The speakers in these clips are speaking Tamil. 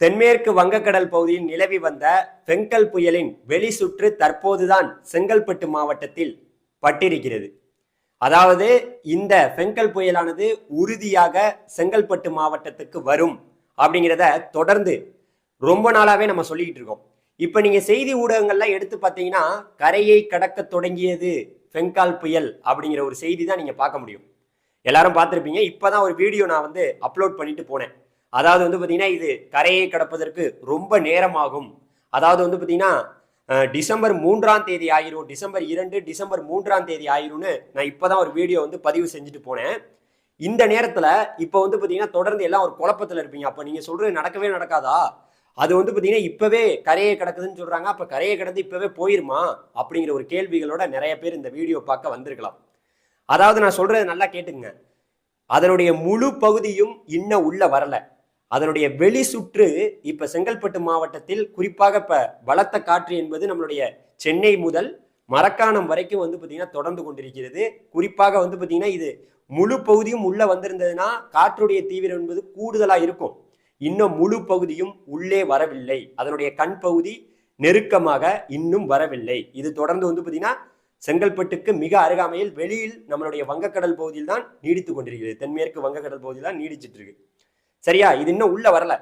தென்மேற்கு வங்கக்கடல் பகுதியில் நிலவி வந்த பெங்கல் புயலின் வெளி சுற்று தற்போதுதான் செங்கல்பட்டு மாவட்டத்தில் பட்டிருக்கிறது. அதாவது இந்த பெங்கல் புயலானது உறுதியாக செங்கல்பட்டு மாவட்டத்துக்கு வரும் அப்படிங்கிறத தொடர்ந்து ரொம்ப நாளாவே நம்ம சொல்லிக்கிட்டு இருக்கோம். இப்போ நீங்கள் செய்தி ஊடகங்கள்லாம் எடுத்து பார்த்தீங்கன்னா கரையை கடக்க தொடங்கியது பெங்கால் புயல் அப்படிங்கிற ஒரு செய்தி தான் நீங்கள் பார்க்க முடியும். எல்லாரும் பார்த்துருப்பீங்க. இப்போ தான் ஒரு வீடியோ நான் வந்து அப்லோட் பண்ணிட்டு போனேன். அதாவது வந்து பார்த்தீங்கன்னா இது கரையை கடப்பதற்கு ரொம்ப நேரமாகும். அதாவது வந்து பார்த்தீங்கன்னா டிசம்பர் மூன்றாம் தேதி ஆயிரும் டிசம்பர் இரண்டு டிசம்பர் மூன்றாம் தேதி ஆயிரும்னு நான் இப்போதான் ஒரு வீடியோ வந்து பதிவு செஞ்சுட்டு போனேன். இந்த நேரத்தில் இப்போ வந்து பார்த்தீங்கன்னா தொடர்ந்து எல்லாம் ஒரு குழப்பத்தில் இருப்பீங்க. அப்போ நீங்கள் சொல்கிறது நடக்கவே நடக்காதா? அது வந்து பார்த்தீங்கன்னா இப்போவே கரையை கிடக்குதுன்னு சொல்கிறாங்க அப்போ கரையை கிடந்து இப்போவே போயிருமா? அப்படிங்கிற ஒரு கேள்விகளோட நிறைய பேர் இந்த வீடியோ பார்க்க வந்திருக்கலாம். அதாவது நான் சொல்கிறது நல்லா கேட்டுங்க அதனுடைய முழு பகுதியும் இன்னும் உள்ளே வரலை. அதனுடைய வெளி சுற்று இப்ப செங்கல்பட்டு மாவட்டத்தில் குறிப்பாக இப்ப பலத்த காற்று என்பது நம்மளுடைய சென்னை முதல் மரக்காணம் வரைக்கும் வந்து பார்த்தீங்கன்னா தொடர்ந்து கொண்டிருக்கிறது. குறிப்பாக வந்து பார்த்திங்கன்னா இது முழு பகுதியும் உள்ள வந்திருந்ததுன்னா காற்றுடைய தீவிரம் என்பது கூடுதலா இருக்கும். இன்னும் முழு பகுதியும் உள்ளே வரவில்லை. அதனுடைய கண் பகுதி நெருக்கமாக இன்னும் வரவில்லை. இது தொடர்ந்து வந்து பார்த்திங்கன்னா செங்கல்பட்டுக்கு மிக அருகாமையில் வெளியில் நம்மளுடைய வங்கக்கடல் பகுதியில் தான் நீடித்து கொண்டிருக்கிறது. தென்மேற்கு வங்கக்கடல் பகுதியில் தான் நீடிச்சிட்டு இருக்கு. சரியா? இது இன்னும் உள்ள வரல.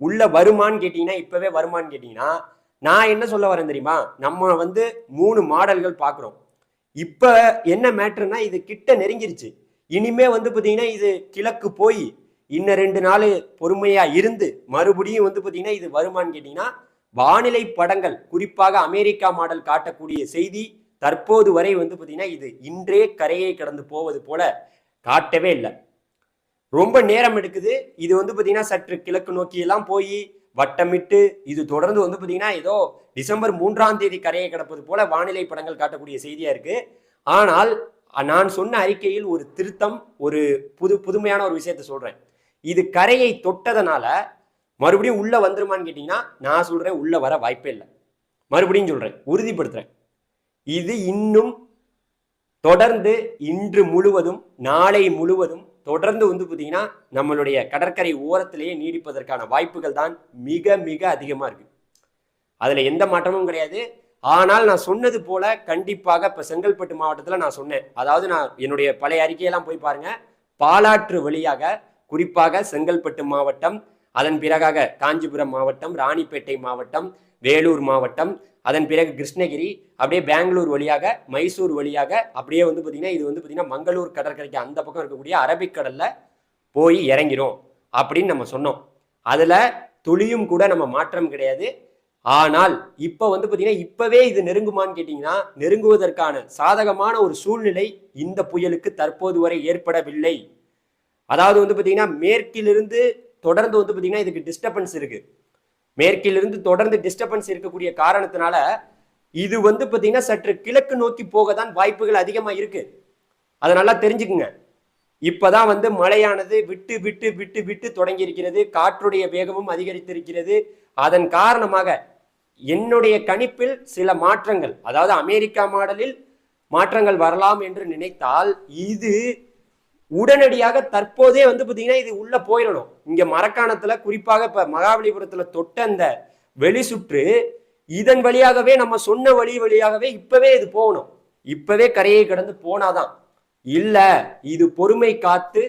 உள்ள வருமான்னு கேட்டீங்கன்னா இப்பவே வருமான்னு கேட்டீங்கன்னா நான் என்ன சொல்ல வரேன் தெரியுமா? நம்ம வந்து மூணு மாடல்கள் பார்க்குறோம் இப்ப என்ன மேட்ருனா இது கிட்ட நெருங்கிருச்சு. இனிமே வந்து பார்த்தீங்கன்னா இது கிழக்கு போய் இன்னும் ரெண்டு நாள் பொறுமையா இருந்து மறுபடியும் வந்து பார்த்தீங்கன்னா இது வருமான்னு கேட்டீங்கன்னா வானிலை படங்கள் குறிப்பாக அமெரிக்கா மாடல் காட்டக்கூடிய செய்தி தற்போது வரை வந்து பார்த்தீங்கன்னா இது இன்றே கரையை கடந்து போவது போல காட்டவே இல்லை. ரொம்ப நேரம் எடுக்குது. இது வந்து பார்த்தீங்கன்னா சற்று கிழக்கு நோக்கி எல்லாம் போய் வட்டமிட்டு இது தொடர்ந்து வந்து பார்த்தீங்கன்னா ஏதோ டிசம்பர் மூன்றாம் தேதி கரையை கிடப்பது போல வானிலை படங்கள் காட்டக்கூடிய செய்தியா இருக்கு. ஆனால் நான் சொன்ன அறிக்கையில் ஒரு திருத்தம் ஒரு புது புதுமையான ஒரு விஷயத்த சொல்றேன். இது கரையை தொட்டதனால மறுபடியும் உள்ள வந்துருமான்னு கேட்டீங்கன்னா நான் சொல்றேன் உள்ள வர வாய்ப்பே இல்லை. மறுபடியும் சொல்றேன் உறுதிப்படுத்துறேன். இது இன்னும் தொடர்ந்து இன்று முழுவதும் நாளை முழுவதும் தொடர்ந்து வந்து பார்த்தீங்கன்னா நம்மளுடைய கடற்கரை ஓரத்திலேயே நீடிப்பதற்கான வாய்ப்புகள் தான் மிக மிக அதிகமாக இருக்குது அதில் எந்த மாற்றமும் கிடையாது. ஆனால் நான் சொன்னது போல கண்டிப்பாக இப்போ செங்கல்பட்டு மாவட்டத்தில் நான் சொன்னேன். அதாவது நான் என்னுடைய பழைய அறிக்கையெல்லாம் போய் பாருங்க. பாலாற்று வழியாக குறிப்பாக செங்கல்பட்டு மாவட்டம் அதன் பிறகாக காஞ்சிபுரம் மாவட்டம் ராணிப்பேட்டை மாவட்டம் வேலூர் மாவட்டம். அதன் பிறகு கிருஷ்ணகிரி அப்படியே பெங்களூர் வழியாக மைசூர் வழியாக அப்படியே வந்து பார்த்தீங்கன்னா இது வந்து பார்த்தீங்கன்னா மங்களூர் கடற்கரைக்கு அந்த பக்கம் இருக்கக்கூடிய அரபிக்கடலில் போய் இறங்கிரும் அப்படின்னு நம்ம சொன்னோம். அதில் துளியும் கூட நம்ம மாற்றம் கிடையாது. ஆனால் இப்போ வந்து பார்த்தீங்கன்னா இப்போவே இது நெருங்குமான்னு கேட்டிங்கன்னா நெருங்குவதற்கான சாதகமான ஒரு சூழ்நிலை இந்த புயலுக்கு தற்போது வரை ஏற்படவில்லை. அதாவது வந்து பார்த்தீங்கன்னா மேற்கிலிருந்து தொடர்ந்து வந்து பார்த்தீங்கன்னா இதுக்கு டிஸ்டர்பன்ஸ் இருக்குது மேற்கிலிருந்து தொடர்ந்து டிஸ்டர்பன்ஸ் இருக்கக்கூடிய காரணத்தினால இது வந்து பார்த்தீங்கன்னா சற்று கிழக்கு நோக்கி போக தான் வாய்ப்புகள் அதிகமாக இருக்கு. அதை நல்லா தெரிஞ்சுக்குங்க. இப்போதான் வந்து மழையானது விட்டு விட்டு விட்டு விட்டு தொடங்கி இருக்கிறது காற்றுடைய வேகமும் அதிகரித்திருக்கிறது. அதன் காரணமாக என்னுடைய கணிப்பில் சில மாற்றங்கள் அதாவது அமெரிக்கா மாடலில் மாற்றங்கள் வரலாம் என்று நினைத்தால் இது உடனடியாக தற்போதே வந்து பார்த்தீங்கன்னா இது உள்ளே போயிடணும். இங்கே மரக்காணத்தில் குறிப்பாக இப்போ மகாபலிபுரத்தில் தொட்ட அந்த வெளி சுற்று இதன் வழியாகவே நம்ம சொன்ன வழி வழியாகவே இப்போவே இது போகணும். இப்போவே கரையை கடந்து போனாதான். இல்லை இது பொறுமை காத்து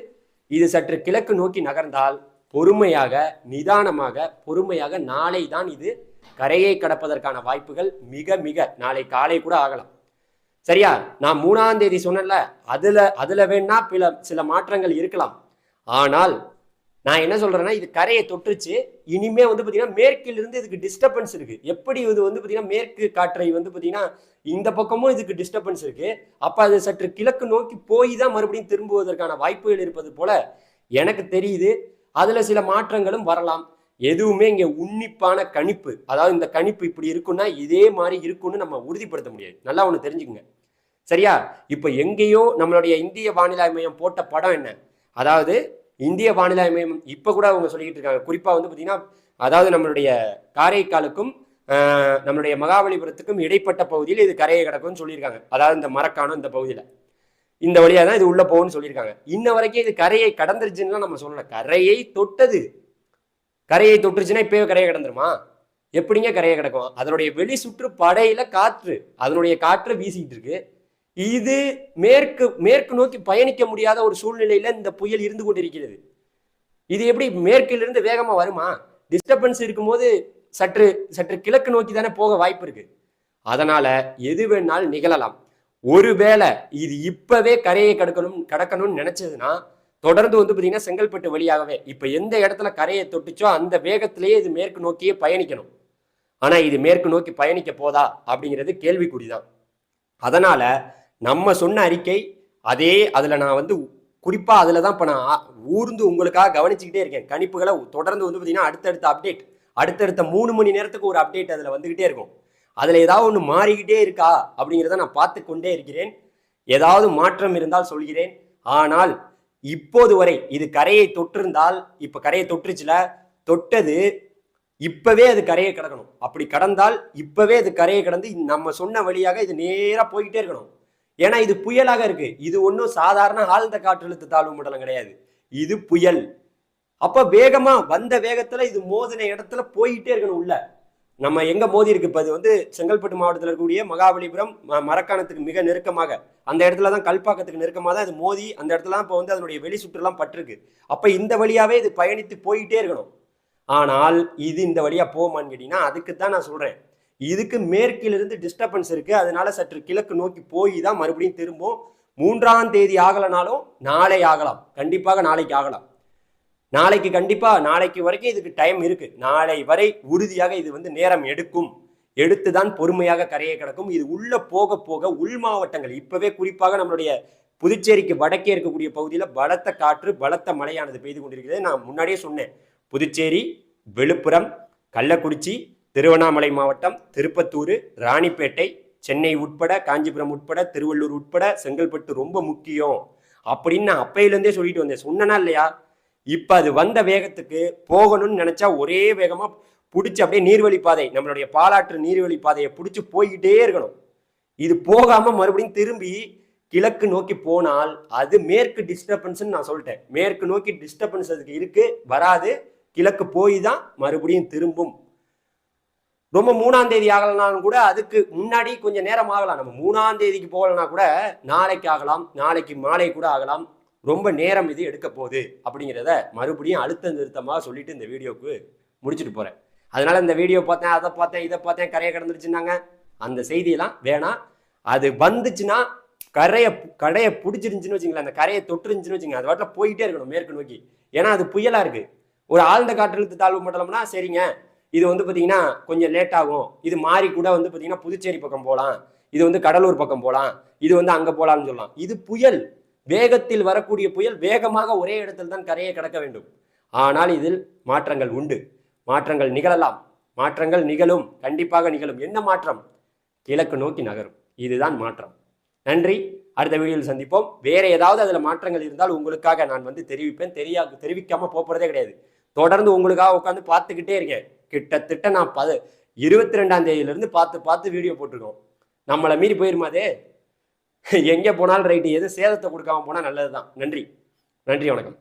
இது சற்று கிழக்கு நோக்கி நகர்ந்தால் பொறுமையாக நிதானமாக பொறுமையாக நாளை தான் இது கரையை கடப்பதற்கான வாய்ப்புகள் மிக மிக நாளை காலை கூட ஆகலாம். சரியா? நான் மூணாம் தேதி சொன்னேன்ல அதுல அதுல வேணா பில சில மாற்றங்கள் இருக்கலாம். ஆனால் நான் என்ன சொல்றேன்னா இது கரையை தொட்டுச்சு இனிமே வந்து பாத்தீங்கன்னா மேற்கில் இருந்து இதுக்கு டிஸ்டர்பன்ஸ் இருக்கு. எப்படி இது வந்து பாத்தீங்கன்னா மேற்கு காற்றை வந்து பாத்தீங்கன்னா இந்த பக்கமும் இதுக்கு டிஸ்டர்பன்ஸ் இருக்கு. அப்ப அது சற்று கிழக்கு நோக்கி போய் தான் மறுபடியும் திரும்புவதற்கான வாய்ப்புகள் இருப்பது போல எனக்கு தெரியுது. அதுல சில மாற்றங்களும் வரலாம். எதுவுமே இங்கே உன்னிப்பான கணிப்பு. அதாவது இந்த கணிப்பு இப்படி இருக்குன்னா இதே மாதிரி இருக்கும்னு நம்ம உறுதிப்படுத்த முடியாது. நல்லா ஒன்று தெரிஞ்சுக்குங்க. சரியா? இப்போ எங்கேயோ நம்மளுடைய இந்திய வானிலை மையம் போட்ட படம் என்ன? அதாவது இந்திய வானிலை மையம் இப்போ கூட அவங்க சொல்லிக்கிட்டு இருக்காங்க. குறிப்பாக வந்து பார்த்தீங்கன்னா அதாவது நம்மளுடைய காரைக்காலுக்கும் நம்மளுடைய மகாபலிபுரத்துக்கும் இடைப்பட்ட பகுதியில் இது கரையை கிடக்கும்னு சொல்லியிருக்காங்க. அதாவது இந்த மரக்காணம் இந்த பகுதியில். இந்த வழியாக தான் இது உள்ளே போகும்னு சொல்லியிருக்காங்க. இன்ன வரைக்கும் இது கரையை கடந்துருச்சுன்னா நம்ம சொல்லலை. கரையை தொட்டது. கரையை தொட்டுருச்சுன்னா இப்பவே கரையை கிடந்துருமா? எப்படிங்க கரையை கிடக்கும்? அதனுடைய வெளி சுற்று படையில காற்று அதனுடைய காற்று வீசிட்டு இருக்கு. இது மேற்கு மேற்கு நோக்கி பயணிக்க முடியாத ஒரு சூழ்நிலையில இந்த புயல் இருந்து கொண்டிருக்கிறது. இது எப்படி மேற்கிலிருந்து வேகமா வருமா? டிஸ்டர்பன்ஸ் இருக்கும்போது சற்று சற்று கிழக்கு நோக்கி தானே போக வாய்ப்பு இருக்கு. அதனால எது வேணாலும் நிகழலாம். ஒருவேளை இது இப்பவே கரையை கடக்கணும் கடக்கணும்னு நினைச்சதுன்னா தொடர்ந்து வந்து பார்த்தீங்கன்னா செங்கல்பட்டு வழியாகவே இப்போ எந்த இடத்துல கரையை தொட்டுச்சோ அந்த வேகத்திலேயே இது மேற்கு நோக்கியே பயணிக்கணும். ஆனால் இது மேற்கு நோக்கி பயணிக்க போதா அப்படிங்கிறது கேள்விக்குறிதான். அதனால் நம்ம சொன்ன அறிக்கை அதே அதில் நான் வந்து குறிப்பாக அதில் தான் இப்போ நான் ஊர்ந்து உங்களுக்காக கவனிச்சுக்கிட்டே இருக்கேன். கணிப்புகளை தொடர்ந்து வந்து பார்த்தீங்கன்னா அடுத்தடுத்த அப்டேட் அடுத்தடுத்த மூணு மணி நேரத்துக்கு ஒரு அப்டேட் அதில் வந்துக்கிட்டே இருக்கும். அதில் ஏதாவது ஒன்று மாறிக்கிட்டே இருக்கா அப்படிங்கிறத நான் பார்த்து கொண்டே இருக்கிறேன். ஏதாவது மாற்றம் இருந்தால் சொல்கிறேன். ஆனால் இப்போது வரை இது கரையை தொற்றிருந்தால் இப்ப கரையை தொற்றுச்சுல தொட்டது இப்பவே அது கரையை கடக்கணும். அப்படி கடந்தால் இப்பவே அது கரையை கடந்து நம்ம சொன்ன வழியாக இது நேரா போய்கிட்டே இருக்கணும். ஏன்னா இது புயலாக இருக்கு. இது ஒன்றும் சாதாரண ஆழ்ந்த காற்றழுத்த தாழ்வு மண்டலம் கிடையாது. இது புயல். அப்ப வேகமா வந்த வேகத்துல இது மோதின இடத்துல போயிட்டே இருக்கணும் உள்ள. நம்ம எங்க மோதி இருக்கு? இப்போ அது வந்து செங்கல்பட்டு மாவட்டத்தில் இருக்கக்கூடிய மகாபலிபுரம் ம- மரக்காணத்துக்கு மிக நெருக்கமாக. அந்த இடத்துல தான் கல்பாக்கத்துக்கு நெருக்கமாக தான் இது மோதி அந்த இடத்துல இப்போ வந்து அதனுடைய வெளி சுற்றுலாம் பட்டிருக்கு. அப்போ இந்த வழியாவே இது பயணித்து போயிட்டே இருக்கணும். ஆனால் இது இந்த வழியா போமான்னு கேட்டீங்கன்னா அதுக்கு தான் நான் சொல்றேன். இதுக்கு மேற்கிலிருந்து டிஸ்டர்பன்ஸ் இருக்கு. அதனால சற்று கிழக்கு நோக்கி போய் தான் மறுபடியும் திரும்பும் மூன்றாம் தேதி ஆகலனாலும் நாளை ஆகலாம். கண்டிப்பாக நாளைக்கு ஆகலாம். நாளைக்கு கண்டிப்பாக நாளைக்கு வரைக்கும் இதுக்கு டைம் இருக்குது நாளை வரை உறுதியாக இது வந்து நேரம் எடுக்கும். எடுத்து தான் பொறுமையாக கரையை கிடக்கும். இது உள்ளே போக போக உள் மாவட்டங்கள் இப்பவே குறிப்பாக நம்மளுடைய புதுச்சேரிக்கு வடக்கே இருக்கக்கூடிய பகுதியில் பலத்த காற்று பலத்த மழையானது பெய்து கொண்டிருக்கிறது. நான் முன்னாடியே சொன்னேன். புதுச்சேரி விழுப்புரம் கள்ளக்குறிச்சி திருவண்ணாமலை மாவட்டம் திருப்பத்தூர் ராணிப்பேட்டை சென்னை உட்பட காஞ்சிபுரம் உட்பட திருவள்ளூர் உட்பட செங்கல்பட்டு ரொம்ப முக்கியம். அப்படின்னு நான் அப்பையிலேருந்தே சொல்லிட்டு வந்தேன். சொன்னனா இல்லையா? இப்போ அது வந்த வேகத்துக்கு போகணும்னு நினச்சா ஒரே வேகமாக பிடிச்சி அப்படியே நீர்வழி பாதை நம்மளுடைய பாலாற்று நீர்வழி பாதையை பிடிச்சி போய்கிட்டே இருக்கணும். இது போகாமல் மறுபடியும் திரும்பி கிழக்கு நோக்கி போனால் அது மேற்கு டிஸ்டர்பன்ஸ்ன்னு நான் சொல்லிட்டேன். மேற்கு நோக்கி டிஸ்டர்பன்ஸ் அதுக்கு இருக்கு வராது. கிழக்கு போய் தான் மறுபடியும் திரும்பும். ரொம்ப மூணாம் தேதி ஆகலனாலும் கூட அதுக்கு முன்னாடி கொஞ்சம் நேரம் ஆகலாம். நம்ம மூணாம் தேதிக்கு போகலனா கூட நாளைக்கு ஆகலாம் நாளைக்கு மாலை கூட ஆகலாம். ரொம்ப நேரம் இது எடுக்க போகுது அப்படிங்கிறத மறுபடியும் அழுத்த நிறுத்தமாக சொல்லிட்டு இந்த வீடியோவுக்கு முடிச்சுட்டு போகிறேன் அதனால் இந்த வீடியோ பார்த்தேன் அதை பார்த்தேன் இதை பார்த்தேன் கரையை கடந்துருச்சுன்னாங்க. அந்த செய்தியெல்லாம் வேணாம். அது வந்துச்சுன்னா கரையை கடையை பிடிச்சிருந்துச்சுன்னு வச்சுங்களேன் அந்த கரையை தொட்டுருந்துச்சுன்னு வச்சுங்க அது வாட்டில் போயிட்டே இருக்கணும் மேற்கு நோக்கி. ஏன்னா அது புயலாக இருக்குது ஒரு ஆழ்ந்த காற்றழுத்த தாழ்வு மண்டலம்னா சரிங்க. இது வந்து பார்த்தீங்கன்னா கொஞ்சம் லேட் ஆகும். இது மாறி கூட வந்து பார்த்தீங்கன்னா புதுச்சேரி பக்கம் போகலாம். இது வந்து கடலூர் பக்கம் போகலாம். இது வந்து அங்கே போகலாம்னு சொல்லலாம். இது புயல். வேகத்தில் வரக்கூடிய புயல் வேகமாக ஒரே இடத்தில் தான் கரையை கடக்க வேண்டும். ஆனால் இதில் மாற்றங்கள் உண்டு. மாற்றங்கள் நிகழலாம். மாற்றங்கள் நிகழும். கண்டிப்பாக நிகழும். என்ன மாற்றம்? கிழக்கு நோக்கி நகரும். இதுதான் மாற்றம். நன்றி. அடுத்த வீடியோவில் சந்திப்போம். வேற ஏதாவது அதில் மாற்றங்கள் இருந்தால் உங்களுக்காக நான் வந்து தெரிவிப்பேன். தெரியா தெரிவிக்காமல் போகிறதே கிடையாது. தொடர்ந்து உங்களுக்காக உட்காந்து பார்த்துக்கிட்டே இருக்கேன். கிட்டத்தட்ட நான் ப இருபத்தி ரெண்டாம் தேதியிலிருந்து பார்த்து பார்த்து வீடியோ போட்டிருக்கோம். நம்மளை மீறி போயிருமாதே எங்கே போனாலும் ரைட்டு. எது சேதத்தை கொடுக்காம போனால் நல்லது தான் நன்றி. நன்றி வணக்கம்.